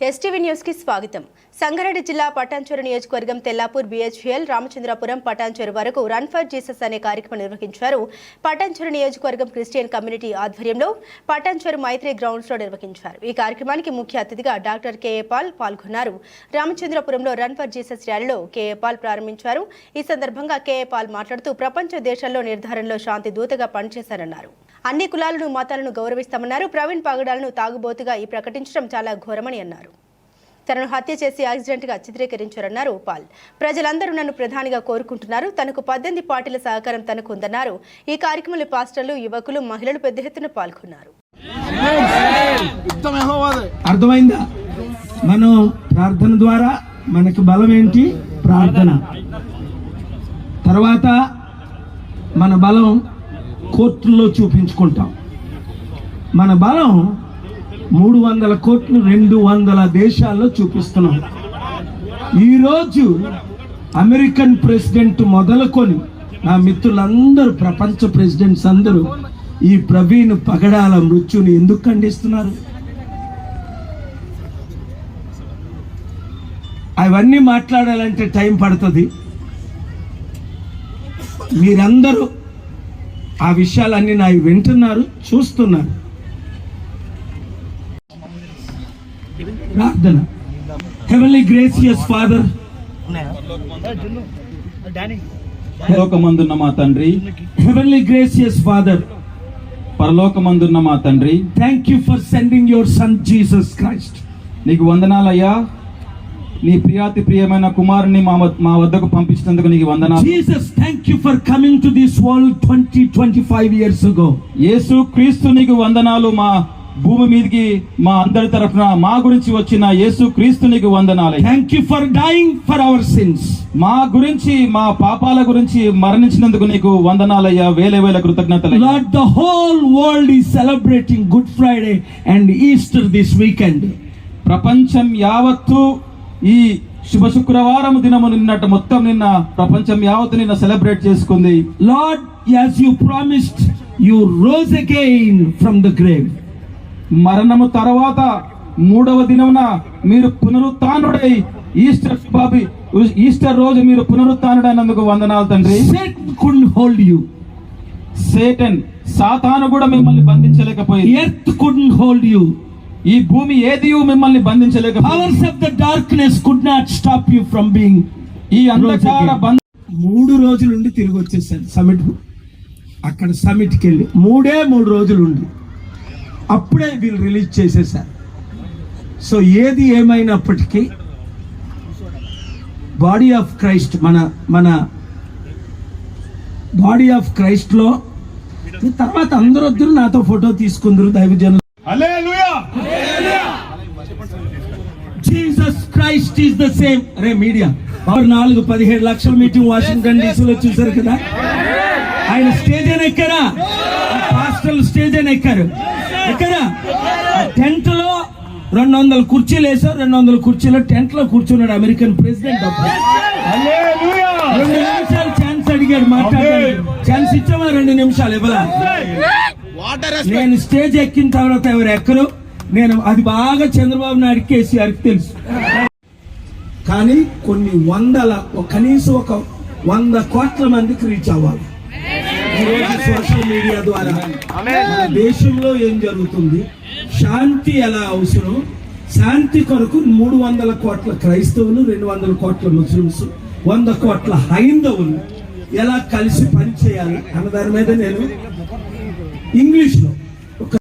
STV న్యూస్కి స్వాగతం. సంగారెడ్డి జిల్లా పటాన్చెరు నియోజకవర్గం తెల్లాపూర్ బీహెచ్ఎల్ రామచంద్రపురం పటాన్చెరు వరకు రన్ ఫర్ జీసస్ అనే కార్యక్రమం నిర్వహించారు. పటాన్చెరు నియోజకవర్గం క్రిస్టియన్ కమ్యూనిటీ ఆధ్వర్యంలో పటాన్చెరు మైత్రి గ్రౌండ్స్లో నిర్వహించారు. ఈ కార్యక్రమానికి ముఖ్య అతిథిగా డాక్టర్ కేఏ పాల్ పాల్గొన్నారు. రామచంద్రపురంలో రన్ ఫర్ జీసస్ ర్యాలీలో కేఏ పాల్ ప్రారంభించారు. ఈ సందర్భంగా కేఏ పాల్ మాట్లాడుతూ ప్రపంచ దేశాల్లో నిర్ధారణలో శాంతి దూతగా పనిచేశారన్నారు. అన్ని కులాలను మతాలను గౌరవిస్తామన్నారు. ప్రవీణ్ పగడాలను తాగుబోతుగా ఈ ప్రకటించడం చాలా ఘోరమని అన్నారు. తనను హత్య చేసి యాక్సిడెంట్గా చిత్రీకరించారన్నారు పాల్ ప్రజలందరూ నన్ను ప్రధానిగా కోరుకుంటున్నారు. తనకు పద్దెనిమిది పార్టీల సహకారం తనకు ఉందన్నారు ఈ కార్యక్రమంలో పాస్టర్లు యువకులు మహిళలు పెద్ద ఎత్తున పాల్గొన్నారు. అర్థమైందా? మనం ప్రార్థన ద్వారా మనకు బలం ఏంటి? ప్రార్థన. తర్వాత మన బలం కోర్టుల్లో చూపించుకుంటాం. మన బలం మూడు వందల కోట్లు రెండు వందల దేశాల్లో చూపిస్తున్నాం. ఈరోజు అమెరికన్ ప్రెసిడెంట్ మొదలుకొని నా మిత్రులందరూ ప్రపంచ ప్రెసిడెంట్స్ అందరూ ఈ ప్రవీణ్ పగడాల మృత్యుని ఎందుకు ఖండిస్తున్నారు? అవన్నీ మాట్లాడాలంటే టైం పడుతుంది. మీరందరూ ఆ విషయాలన్నీ నా వింటున్నారు చూస్తున్నారు. ప్రార్థన. హెవెన్లీ గ్రేసియస్ ఫాదర్ పరలోకమందున్న మా తండ్రి. హెవెన్లీ గ్రేసియస్ ఫాదర్ పరలోకమందున్న మా తండ్రి. Thank you for sending your son Jesus Christ నీకు వందనాలయ్యా. నీ ప్రియాతి ప్రియమైన కుమారుని మా వద్- మా వద్దకు పంపించినందుకు నీకు వందనాలు. Jesus thank you for coming to this world twenty twenty five years ago Yesu Kristu నీకు వందనాలు. మా భూమి మీదకి మా అందరి తరఫున మా గురించి వచ్చిన యేసు క్రీస్తు నీకు వందనాలు. Thank you for dying for our sins మా గురించి మా పాపాల గురించి మరణించినందుకు నీకు వందనాలయ్యా. వేల వేల కృతజ్ఞతలు Lord, the whole world is celebrating Good Friday and Easter this weekend. ప్రపంచం యావత్తు ఈ శుభ శుక్రవారం దినము నిన్నట మొత్తం నిన్న ప్రపంచం యావత్తు నిన్న సెలబ్రేట్ చేసుకుంది Lord, as you promised, you rose again from the grave. మరణము తర్వాత మూడవ దినమున మీరు పునరుత్డై ఈస్టర్ బాబి ఈస్టర్ రోజు మీరు పునరుత్డైనందుకు వందనాలు తండ్రి hold you. సేటన్ సాతాను కూడా మిమ్మల్ని బంధించలేకపోయింది Earth couldn't hold you. ఈ భూమి ఏదియు మిమ్మల్ని బంధించలేకపోయింది Powers of the darkness could not stop you from being. ఈ అంధకార బంధ మూడు రోజులు ఉండి తిరిగి వచ్చేసాను. సమిట్ అక్కడ సమిట్కి వెళ్ళి మూడే మూడు రోజులు ఉండి. అప్పుడే వీళ్ళు రిలీజ్ చేసేసారు. సో ఏది ఏమైనప్పటికీ బాడీ ఆఫ్ క్రైస్ట్ మన మన బాడీ ఆఫ్ క్రైస్ట్లో తర్వాత అందరూ వద్దరు నాతో ఫోటో తీసుకుందరు దైవజనులు. Jesus Christ is the same అరే మీడియా. పవర్ నాలుగు పదిహేడు లక్షల మీటింగ్ వాషింగ్టన్ డీసీలో చూసారు కదా? ఆయన స్టేజ్ అని ఎక్కారా? పాస్టల్ స్టేజ్ అని ఎక్కారు? ఎక్కరా? టెంట్లో రెండు వందల కుర్చీలు వేసారు రెండు వందల కుర్చీలో టెంట్లో కూర్చున్నాడు అమెరికన్ ప్రెసిడెంట్ రెండు నిమిషాలు ఛాన్స్ అడిగాడు మాట్లాడాడు ఛాన్స్ ఇచ్చామా? రెండు నిమిషాలు ఇవ్వలా? వాటర్ నేను స్టేజ్ ఎక్కిన తర్వాత ఎవరు ఎక్కరు? నేను అది బాగా చంద్రబాబు నాయుడు కేసీఆర్కి తెలుసు. కానీ కొన్ని వందల కనీసం ఒక వంద కోట్ల మందికి రీచ్ అవ్వాలి. ఈరోజు సోషల్ మీడియా ద్వారా. మన దేశంలో ఏం జరుగుతుంది? శాంతి ఎలా అవసరం? శాంతి కొరకు మూడు వందల కోట్ల క్రైస్తవులు రెండు వందల కోట్ల ముస్లిమ్స్ వంద కోట్ల హైందవులు ఎలా కలిసి పనిచేయాలి అన్న దాని మీద నేను ఇంగ్లీష్లో